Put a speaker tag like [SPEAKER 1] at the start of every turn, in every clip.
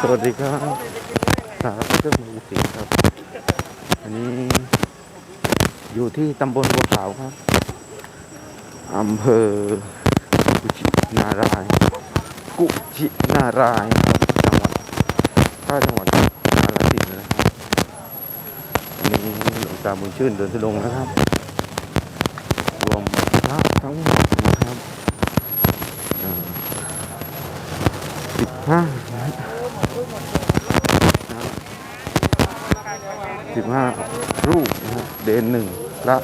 [SPEAKER 1] สวัสดีครับสาวเจ้ามือสิงห์ครับ อันนี้ อยู่ที่ตำบลบัวขาวครับอำเภอกุชินาราย กุชินารายครับจังหวัดถ้าจังหวัดกาฬสินนะครับอันนี้หลวงตาบุญชื่นเดินทุดงนะครับ รวมพระทั้งหมดนะครับสิบห้า สิบห้ารูปนะฮะเดนหนึ่งละ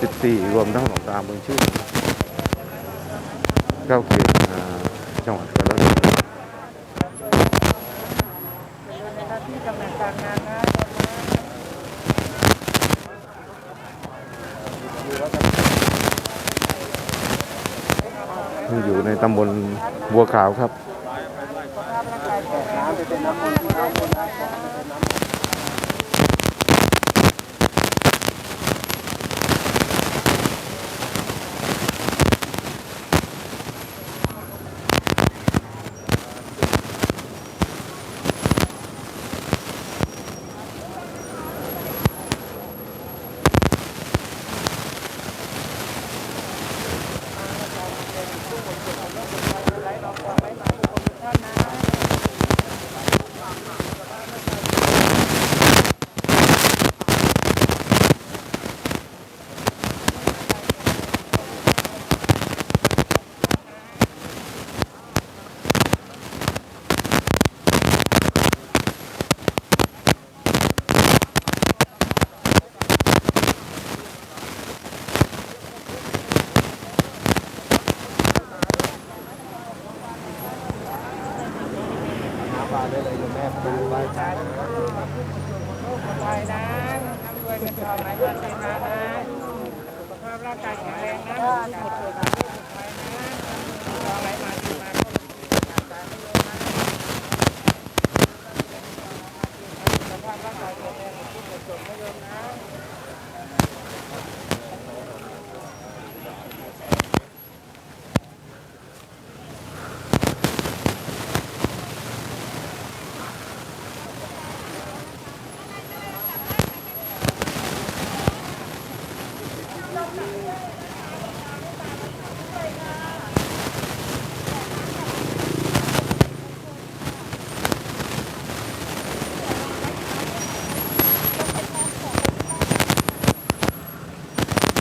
[SPEAKER 1] สิบสี่รวมทั้งหลวงตาเมืองชื่อเก้าเกียรติอ่าจังหวัดกาฬสินธุ์อยู่ในตำบลบัวขาวครับ
[SPEAKER 2] ไปนะทำรวยกันต่อไปเงินเดือนมานะสุขภาพร่างกายแข็งแรงนะ Thank you.